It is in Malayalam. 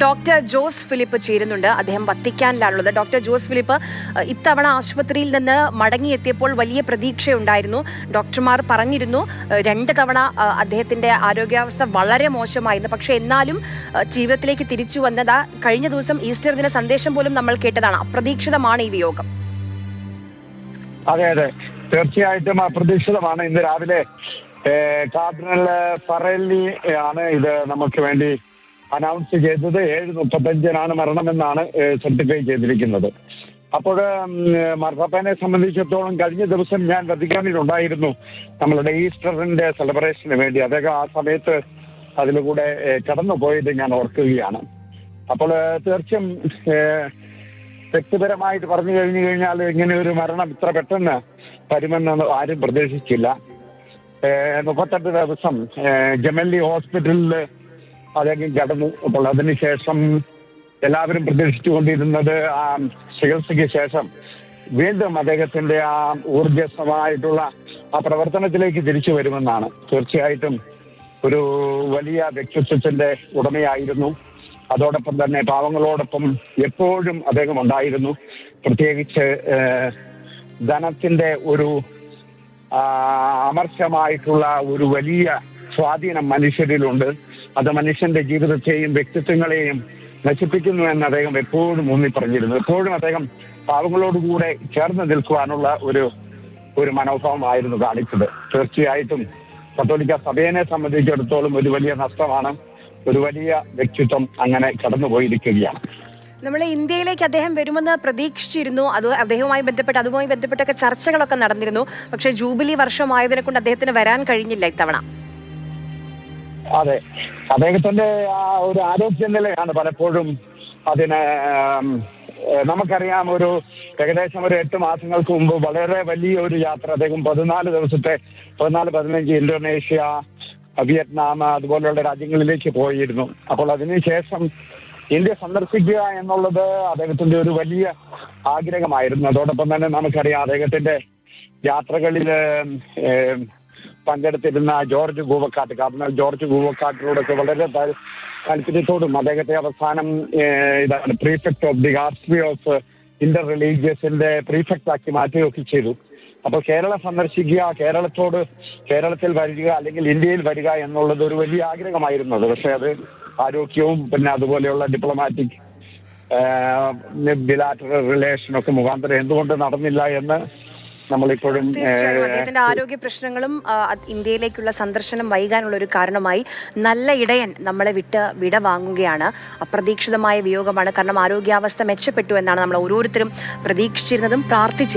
ഡോക്ടർ ജോസ് ഫിലിപ്പ് ചേരുന്നുണ്ട്. അദ്ദേഹം വത്തിക്കാനിലാണുള്ളത്. ഡോക്ടർ ജോസ് ഫിലിപ്പ് ഇത്തവണ ആശുപത്രിയിൽ നിന്ന് മടങ്ങിയെത്തിയപ്പോൾ വലിയ പ്രതീക്ഷയുണ്ടായിരുന്നു. ഡോക്ടർമാർ പറഞ്ഞിരുന്നു രണ്ട് തവണ അദ്ദേഹത്തിന്റെ ആരോഗ്യാവസ്ഥ വളരെ മോശമായിരുന്നു. പക്ഷേ എന്നാലും ജീവിതത്തിലേക്ക് തിരിച്ചു വന്നതാ കഴിഞ്ഞ ദിവസം ഈസ്റ്റർ ദിന സന്ദേശം പോലും നമ്മൾ കേട്ടതാണ്. അപ്രതീക്ഷിതമാണ് ഈ വിയോഗം. അതെ അതെ. തീർച്ചയായിട്ടും അപ്രതീക്ഷിതമാണ്. ഇന്ന് രാവിലെ ആണ് ഇത് നമുക്ക് വേണ്ടി അനൗൺസ് ചെയ്തത് ഏഴ് മുപ്പത്തഞ്ചിനാണ് മരണമെന്നാണ് സർട്ടിഫൈ ചെയ്തിരിക്കുന്നത്. അപ്പോൾ മർഫപ്പനെ സംബന്ധിച്ചിടത്തോളം കഴിഞ്ഞ ദിവസം ഞാൻ വത്തിക്കാനിലുണ്ടായിരുന്നു നമ്മളുടെ ഈസ്റ്ററിന്റെ സെലിബ്രേഷന് വേണ്ടി. അദ്ദേഹം ആ സമയത്ത് അതിലൂടെ കടന്നു പോയത് ഞാൻ ഓർക്കുകയാണ്. അപ്പോൾ തീർച്ചയായും വ്യക്തിപരമായിട്ട് പറഞ്ഞു കഴിഞ്ഞു കഴിഞ്ഞാൽ ഇങ്ങനെ ഒരു മരണം ഇത്ര പെട്ടെന്ന് വരുമെന്ന് ആരും പ്രതീക്ഷിച്ചില്ല. മുപ്പത്തെട്ട് ദിവസം ജമല്ലി ഹോസ്പിറ്റലിൽ അദ്ദേഹം കടന്നു അപ്പോൾ അതിനുശേഷം എല്ലാവരും പ്രതീക്ഷിച്ചുകൊണ്ടിരുന്നത് ആ ചികിത്സയ്ക്ക് ശേഷം വീണ്ടും അദ്ദേഹത്തിന്റെ ആ ഊർജസ്വമായിട്ടുള്ള ആ പ്രവർത്തനത്തിലേക്ക് തിരിച്ചു വരുമെന്നാണ്. തീർച്ചയായിട്ടും ഒരു വലിയ വ്യക്തിത്വത്തിന്റെ ഉടമയായിരുന്നു. അതോടൊപ്പം തന്നെ പാവങ്ങളോടൊപ്പം എപ്പോഴും അദ്ദേഹം ഉണ്ടായിരുന്നു. പ്രത്യേകിച്ച് ധനത്തിന്റെ ഒരു അമർശമായിട്ടുള്ള ഒരു വലിയ സ്വാധീനം മനുഷ്യരിലുണ്ട്. അത് മനുഷ്യന്റെ ജീവിതത്തെയും വ്യക്തിത്വങ്ങളെയും നശിപ്പിക്കുന്നു എന്ന് അദ്ദേഹം എപ്പോഴും ഊന്നി പറഞ്ഞിരുന്നു എപ്പോഴും അദ്ദേഹം പാവങ്ങളോടുകൂടെ ചേർന്ന് നിൽക്കുവാനുള്ള ഒരു ഒരു മനോഭാവമായിരുന്നു കാണിച്ചത്. തീർച്ചയായിട്ടും കത്തോലിക്ക സഭയനെ സംബന്ധിച്ചിടത്തോളം ഒരു വലിയ നഷ്ടമാണ്. ഒരു വലിയ വ്യക്തിത്വം അങ്ങനെ കടന്നുപോയിരിക്കുകയാണ്. നമ്മളെ ഇന്ത്യയിലേക്ക് അദ്ദേഹം വരുമെന്ന് പ്രതീക്ഷിച്ചിരുന്നു. അത് അദ്ദേഹവുമായി ബന്ധപ്പെട്ട് അതുമായി ബന്ധപ്പെട്ടൊക്കെ ചർച്ചകളൊക്കെ നടന്നിരുന്നു. പക്ഷേ ജൂബിലി വർഷമായതിനെ കൊണ്ട് അദ്ദേഹത്തിന് വരാൻ കഴിഞ്ഞില്ല ഇത്തവണ. അതെ. അദ്ദേഹത്തിന്റെ ആ ഒരു ആരോഗ്യ നിലയാണ് പലപ്പോഴും അതിന് നമുക്കറിയാം ഒരു ഏകദേശം ഒരു എട്ട് മാസങ്ങൾക്ക് മുമ്പ് വളരെ വലിയ ഒരു യാത്ര. അദ്ദേഹം പതിനാല് ദിവസത്തെ പതിനാല് പതിനഞ്ച് ഇന്തോനേഷ്യ വിയറ്റ്നാം അതുപോലെയുള്ള രാജ്യങ്ങളിലേക്ക് പോയിരുന്നു. അപ്പോൾ അതിനുശേഷം ഇന്ത്യ സന്ദർശിക്കുക എന്നുള്ളത് അദ്ദേഹത്തിന്റെ ഒരു വലിയ ആഗ്രഹമായിരുന്നു. അതോടൊപ്പം തന്നെ നമുക്കറിയാം അദ്ദേഹത്തിന്റെ യാത്രകളിൽ പങ്കെടുത്തിരുന്ന ജോർജ് ഗൂവക്കാട്ട് കർണൽ ജോർജ് ഗൂവക്കാട്ടിനോടൊക്കെ വളരെ താല്പര്യത്തോടും അദ്ദേഹത്തെ അവസാനം ഇതാണ് പ്രീഫെക്ട് ഓഫ് ദി ആർട്രി ഓഫ് ഇന്റർ റിലീജിയസിന്റെ പ്രീഫെക്ട് ആക്കി മാറ്റുകയൊക്കെ ചെയ്തു. അപ്പോൾ കേരളം സന്ദർശിക്കുക കേരളത്തോട് കേരളത്തിൽ വരിക അല്ലെങ്കിൽ ഇന്ത്യയിൽ വരിക എന്നുള്ളത് ഒരു വലിയ ആഗ്രഹമായിരുന്നത് പക്ഷെ അത് ആരോഗ്യവും പിന്നെ അതുപോലെയുള്ള ഡിപ്ലോമാറ്റിക് ബിലാറ്ററൽ റിലേഷനൊക്കെ മുഖാന്തരം എന്തുകൊണ്ട് നടന്നില്ല എന്ന് നമ്മളിപ്പോഴും തീർച്ചയായും അദ്ദേഹത്തിന്റെ ആരോഗ്യ പ്രശ്നങ്ങളും ഇന്ത്യയിലേക്കുള്ള സന്ദർശനം വൈകാനുള്ള ഒരു കാരണമായി നല്ല ഇടയൻ നമ്മളെ വിട്ട് വിട വാങ്ങുകയാണ് അപ്രതീക്ഷിതമായ വിയോഗമാണ്. കാരണം ആരോഗ്യാവസ്ഥ മെച്ചപ്പെട്ടു എന്നാണ് നമ്മൾ ഓരോരുത്തരും പ്രതീക്ഷിച്ചിരുന്നതും പ്രാർത്ഥിച്ചിരുന്നതും.